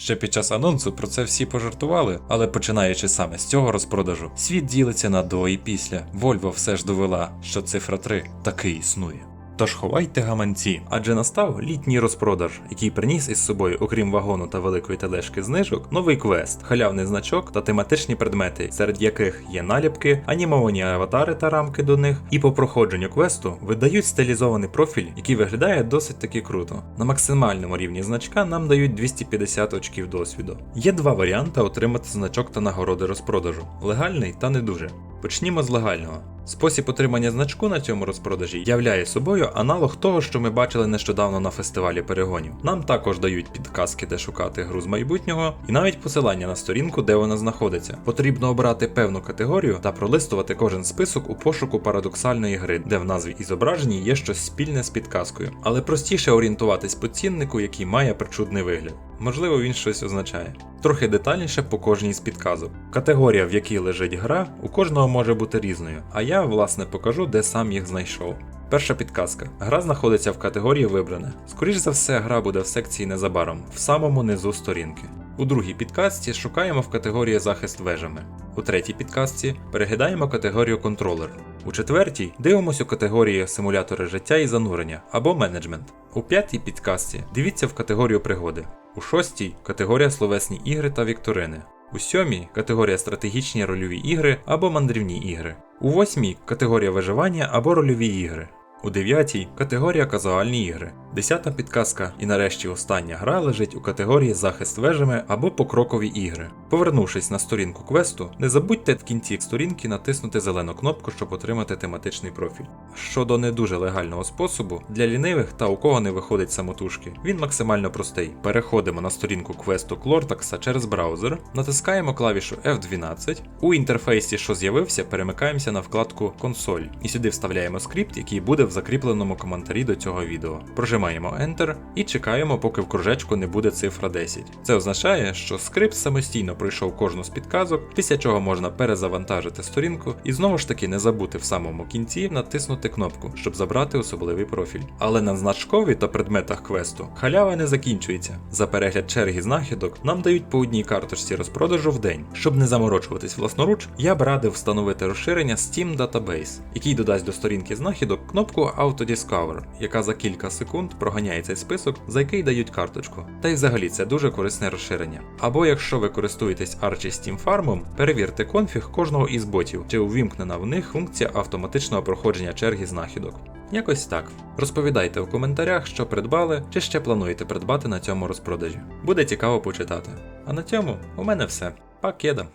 Ще під час анонсу про це всі пожартували, але починаючи саме з цього розпродажу, світ ділиться на до і після. Volvo все ж довела, що цифра 3 таки існує. Тож ховайте гаманці, адже настав літній розпродаж, який приніс із собою, окрім вагону та великої тележки знижок, новий квест, халявний значок та тематичні предмети, серед яких є наліпки, анімовані аватари та рамки до них, і по проходженню квесту видають стилізований профіль, який виглядає досить таки круто. На максимальному рівні значка нам дають 250 очків досвіду. Є два варіанти отримати значок та нагороди розпродажу: легальний та не дуже. Почнімо з легального. Спосіб отримання значку на цьому розпродажі являє собою аналог того, що ми бачили нещодавно на фестивалі перегонів. Нам також дають підказки, де шукати гру з майбутнього, і навіть посилання на сторінку, де вона знаходиться. Потрібно обрати певну категорію та пролистувати кожен список у пошуку парадоксальної гри, де в назві і зображенні є щось спільне з підказкою, але простіше орієнтуватись по ціннику, який має причудний вигляд. Можливо, він щось означає. Трохи детальніше по кожній з підказок. Категорія, в якій лежить гра, у кожного може бути різною, а я, власне, покажу, де сам їх знайшов. Перша підказка. Гра знаходиться в категорії Вибране. Скоріш за все, гра буде в секції незабаром, в самому низу сторінки. У другій підказці шукаємо в категорії захист вежами. У третій підказці переглядаємо категорію контролер. У четвертій дивимося у категорії симулятори життя і занурення або менеджмент. У п'ятій підказці дивіться в категорію пригоди. У шостій категорія словесні ігри та вікторини. У сьомій категорія стратегічні рольові ігри або мандрівні ігри. У восьмій категорія виживання або рольові ігри. У дев'ятій категорія казуальні ігри. Десята підказка і нарешті остання гра лежить у категорії захист вежами або покрокові ігри. Повернувшись на сторінку квесту, не забудьте в кінці сторінки натиснути зелену кнопку, щоб отримати тематичний профіль. Щодо не дуже легального способу, для лінивих та у кого не виходить самотужки, він максимально простий. Переходимо на сторінку квесту Клортакса через браузер, натискаємо клавішу F12. У інтерфейсі, що з'явився, перемикаємося на вкладку Консоль і сюди вставляємо скрипт, який буде в закріпленому коментарі до цього відео. Прожимаємо Enter і чекаємо, поки в кружечку не буде цифра 10. Це означає, що скрипт самостійно пройшов кожну з підказок, після чого можна перезавантажити сторінку і знову ж таки не забути в самому кінці натиснути кнопку, щоб забрати особливий профіль. Але на значкові та предметах квесту халява не закінчується. За перегляд черги знахідок нам дають по одній карточці розпродажу в день. Щоб не заморочуватись власноруч, я б радив встановити розширення Steam Database, який додасть до сторінки знахідок кнопку Auto Discover, яка за кілька секунд проганяє цей список, за який дають карточку. Та й взагалі це дуже корисне розширення. Або якщо ви користуєтесь Archie Steam Farm, перевірте конфіг кожного із ботів, чи увімкнена в них функція автоматичного проходження черги знахідок. Якось так. Розповідайте у коментарях, що придбали, чи ще плануєте придбати на цьому розпродажі. Буде цікаво почитати. А на цьому у мене все. Пакеда.